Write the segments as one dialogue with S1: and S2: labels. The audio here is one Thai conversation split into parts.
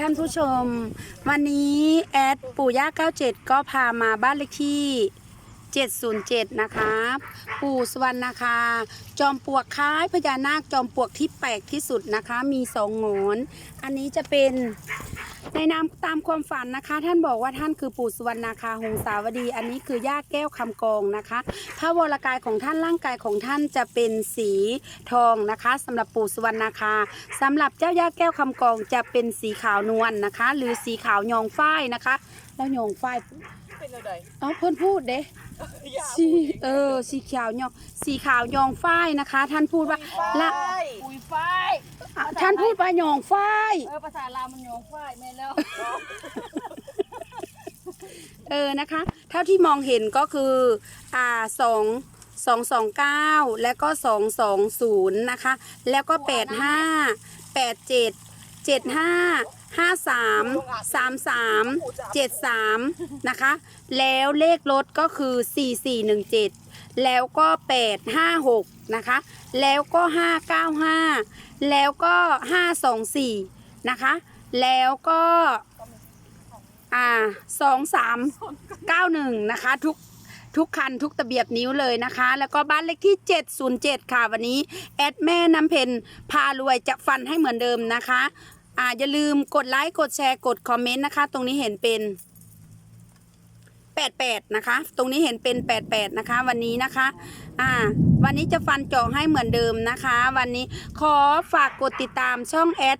S1: ท่านผู้ชม วันนี้แอดปู่ย่า 97 ก็พามาบ้านเลขที่ 707 นะคะปู่สวรรณนะคะ จอมปลวกคล้ายพญานาคจอมปลวกที่แปลกที่สุดนะคะ มีสองงอน อันนี้จะเป็น ในนามตามความฝันนะคะ ท่านบอกว่าท่านคือปู่สวรรณาคาหงสาวดี อันนี้คือย่าแก้วคำกองนะคะพระวรกายของท่านร่างกายของท่านจะเป็นสีทองนะคะสำหรับปู่สวรรณาคาสำหรับเจ้าย่าแก้วคำกองจะเป็นสีขาวนวลนะคะ หรือสีขาวยองฝ้ายนะคะ แล้วยองฝ้าย
S2: เป็นอะไร
S1: เอาเพิ่นพูดเด้
S2: อย่า
S1: สีเออสีขาวยองสีขาวยองฝ้ายนะคะ ท่านพูดว่าละ
S2: ปุยฝ้าย
S1: อะท่านพูดว่ายองฝ้าย
S2: เออภาษาลาวมันโยงฝ้ายแม่แล้ว
S1: เออนะคะ เท่าที่มองเห็นก็คือ อ่าสองสองสองเก้าแล้วก็สองสองศูนย์นะคะ แล้วก็แปดห้าแปดเจ็ด เจ็ดห้าห้าสามสามสามเจ็ดสามนะคะ แล้วเลขรถก็คือสี่สี่หนึ่งเจ็ดแล้วก็แปดห้าหกนะคะ แล้วก็ห้าเก้าห้าแล้วก็ห้าสองสี่นะคะ แล้วก็อ่าสองสามเก้าหนึ่งนะคะทุก ทุกคันทุกตะเบียบนิ้วเลยนะคะ แล้วก็บ้านเลขที่ 707 ค่ะวันนี้แอดแม่น้ำเพนพารวยจะฟันให้เหมือนเดิมนะคะอ่าอย่าลืมกดไลค์กดแชร์กดคอมเมนต์นะคะ ตรงนี้เห็นเป็น88นะคะ ตรงนี้เห็นเป็น 88 นะคะ วันนี้นะคะ อ่า วันนี้จะฟันจาะให้เหมือนเดิมนะคะ วันนี้ขอฝากกดติดตามช่องแอด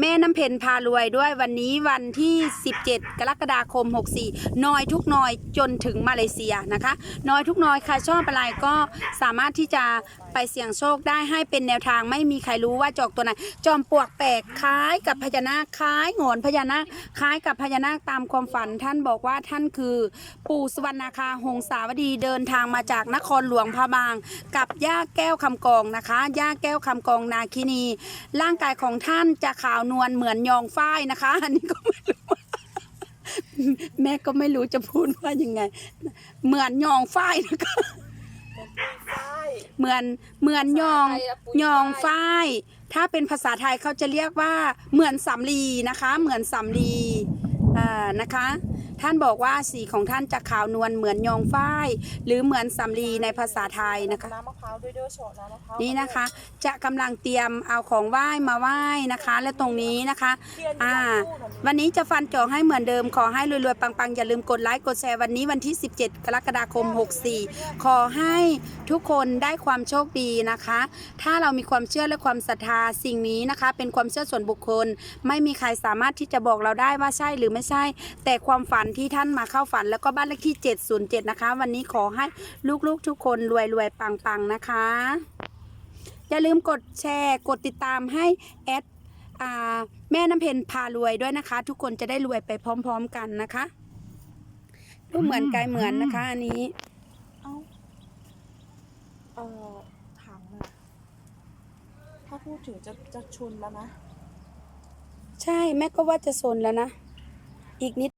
S1: แม่น้ำเพนพารวยด้วยวันนี้วันที่ 17 กรกฎาคม 64 น้อยทุกน้อยจนถึงมาเลเซียนะคะ น้อยทุกน้อยใครชอบอะไรก็สามารถที่จะไปเสี่ยงโชคได้ให้เป็นแนวทางไม่มีใครรู้ว่าจอกตัวไหนจอมปลวกแปลกคล้ายกับพญานาคคล้ายงอนพญานาคคล้ายกับพญานาคตามความฝัน ท่านบอกว่าท่านคือปู่สวรรณาคาหงสาวดีเดินทางมาจากนครหลวงพะบาง กับย่าแก้วคำกองนะคะย่าแก้วคำกองนาคินี ร่างกายของท่านจะขาวนวลเหมือนยองฝ้ายนะคะ อันนี้ก็ไม่รู้ว่าแม่ก็ไม่รู้จะพูดว่ายังไง เหมือนยองฝ้ายนะคะ
S2: ฝ้าย
S1: เหมือนเหมือนยอง
S2: ภาษาไทยอะปุ๋ย
S1: ยอง
S2: ฝ้าย
S1: ฝ้าย ถ้าเป็นภาษาไทยเขาจะเรียกว่า เหมือนสำลีนะคะ เหมือนสำลีอ่านะคะ ท่านบอกว่าสีของท่านจะขาวนวลเหมือนยองฝ้าย หรือเหมือนสำลีในภาษาไทยนะคะ
S2: น้ำมะพร้าวด้วยเด้อโฉะน้ำมะพร้าว
S1: นี่นะคะ จะกำลังเตรียมเอาของไหว้มาไหว้นะคะ และตรงนี้นะคะอ่า วันนี้จะฟันเจาะให้เหมือนเดิม ขอให้รวยๆ ปังๆ อย่าลืมกดไลค์ กดแชร์วันนี้วันที่ 17 กรกฎาคม 64 ขอให้ ทุกคนได้ความโชคดีนะคะ ถ้าเรามีความเชื่อและความศรัทธาสิ่งนี้นะคะ เป็นความเชื่อส่วนบุคคล ไม่มีใครสามารถที่จะบอกเราได้ว่าใช่หรือไม่ใช่ แต่ความฝันที่ท่านมาเข้าฝันแล้วก็บ้านเลขที่ 707 นะคะ วันนี้ขอให้ลูกๆทุกคนรวยๆปังๆนะคะ อย่าลืมกดแชร์กดติดตามให้แอดแม่น้ำเพนพารวยด้วยนะคะ ทุกคนจะได้รวยไปพร้อม ๆ กันนะคะดูเหมือนไกลเหมือนนะคะอันนี้
S2: เอ่อถังอะถ้าพูดถึงจะจะชนแล้วนะ
S1: ใช่ แม่ก็ว่าจะสนแล้วนะ อีกนิด